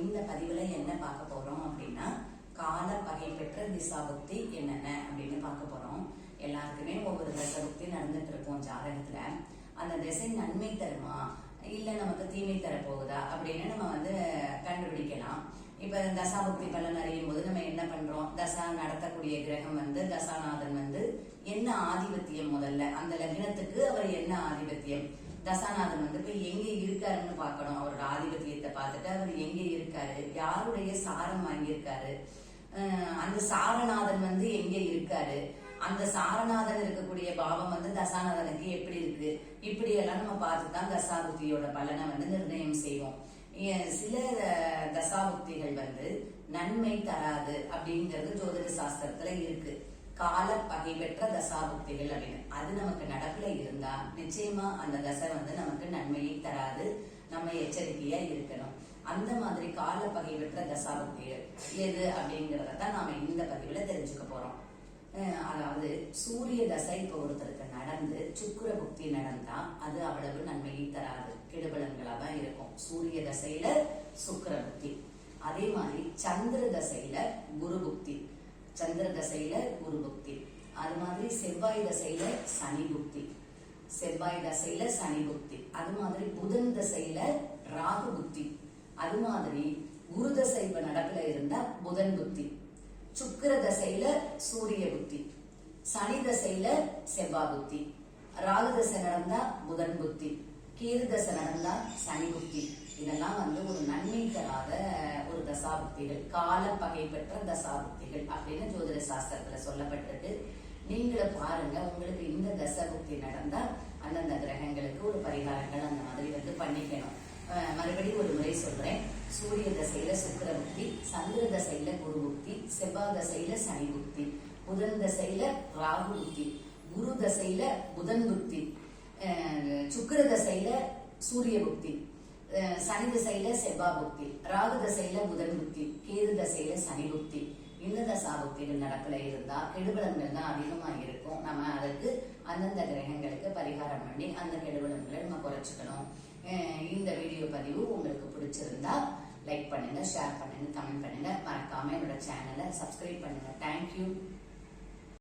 இந்த பதிவுல என்ன பார்க்க போறோம் அப்படின்னா கால பகை பெற்ற திசாபக்தி என்னென்ன அப்படின்னு பார்க்க போறோம். எல்லாருக்குமே ஒவ்வொரு தசபக்தி நடந்துட்டு இருக்கோம் ஜாதகத்துல. அந்த திசை நன்மை தருமா? இல்ல நமக்கு தீமை தரப்போகுதா? போகுதா அப்படின்னு நம்ம வந்து கண்டுபிடிக்கலாம். இப்ப தசாபக்தி பலன் அறியும் போது நம்ம என்ன பண்றோம்? தசா நடத்தக்கூடிய கிரகம் வந்து தசாநாதன் வந்து என்ன ஆதிபத்தியம் முதல்ல? அந்த லக்னத்துக்கு அவர் என்ன ஆதிபத்தியம்? தசாநாதன் வந்து இப்ப எங்க இருக்காருன்னு பார்க்கணும். அவரோட ஆதிபத்தியத்தை பார்த்துட்டு அவர் எங்க இருக்காரு? யாருடைய சாரம் வாங்கியிருக்காரு? அந்த சாரநாதன் வந்து எங்க இருக்காரு? அந்த சாரநாதன் இருக்கக்கூடிய பாவம் வந்து தசாநாதனுக்கு எப்படி இருக்கு? இப்படி எல்லாம் நம்ம பார்த்து தான் தசாபுக்தியோட பலனை வந்து நிர்ணயம் செய்வோம். ஏ- சில தசாபுக்திகள் வந்து நன்மை தராது அப்படிங்கிறது ஜோதிட சாஸ்திரத்துல இருக்கு. கால பகை பெற்ற தசாபுக்திகள் அப்படின்னு. அது நமக்கு நடப்புல இருந்தா நிச்சயமா அந்த தசை வந்து நமக்கு நன்மையை தராது நம்ம எச்சரிக்கையா இருக்கணும். அந்த மாதிரி கால பகை பெற்ற தசாபுக்திகள் எது அப்படிங்கறத தான் நாம இந்த பதிவுல தெரிஞ்சுக்க போறோம். அதாவது சூரிய தசை இப்போ ஒருத்தருக்கு நடந்து சுக்கர புக்தி நடந்தா அது அவ்வளவு நன்மையை தராது. கெடுபலன்களா தான் இருக்கும். சூரிய தசையில சுக்கர புக்தி. அதே மாதிரி சந்திர தசையில குரு புக்தி. சந்திர தசையில குரு புக்தி. அது மாதிரி செவ்வாய் தசையில சனி புக்தி. செவ்வாய் தசையில சனி புக்தி. அது மாதிரி புதன் தசையில ராகு புக்தி. அது மாதிரி குரு தசை இப்ப நடப்புல இருந்தா புதன் புக்தி. சுக்கிர தசையில சூரிய புத்தி சனி தசையில செவ்வாய் புத்தி ராகு தசை நடந்தா புதன் புத்தி கேது தசை நடந்தா சனி புத்தி இதெல்லாம் வந்து ஒரு நன்மை தராத ஒரு தசாபுக்திகள். கால பகை பெற்ற தசாபுக்திகள் அப்படின்னு ஜோதிட சாஸ்திரத்துல சொல்லப்பட்டிருக்கு. நீங்களும் பாருங்க உங்களுக்கு இந்த தசபுக்தி நடந்தா அந்தந்த கிரகங்களுக்கு ஒரு பரிகாரங்கள் அந்த மாதிரி வந்து பண்ணிக்கணும். மறுபடியும் ஒரு முறை சொல்றேன். சூரிய தசையில சுக்கிர புக்தி சந்திர தசையில குரு புக்தி செவ்வாய் தசையில சனி புக்தி புதன் தசையில ராகு புக்தி குரு தசையில புதன் புக்தி சுக்கர சுக்கிர தசையில சூரிய புக்தி. சனி திசையில செவ்வாய் புக்தி ராகு திசையில புதன் புக்தி கேது திசையில சனி புக்தி இந்த தசா புக்திகள் நடக்கல இருந்தா கெடுபலன்கள் தான் அதிகமா இருக்கும். நம்ம அதுக்கு அந்தந்த கிரகங்களுக்கு பரிகாரம் பண்ணி அந்த கெடுபலன்களை நம்ம குறைச்சிக்கணும். இந்த வீடியோ பதிவு உங்களுக்கு பிடிச்சிருந்தா லைக் பண்ணுங்க ஷேர் பண்ணுங்க கமெண்ட் பண்ணுங்க. மறக்காம என்னோட சேனலை சப்ஸ்கிரைப் பண்ணுங்க. தேங்க்யூ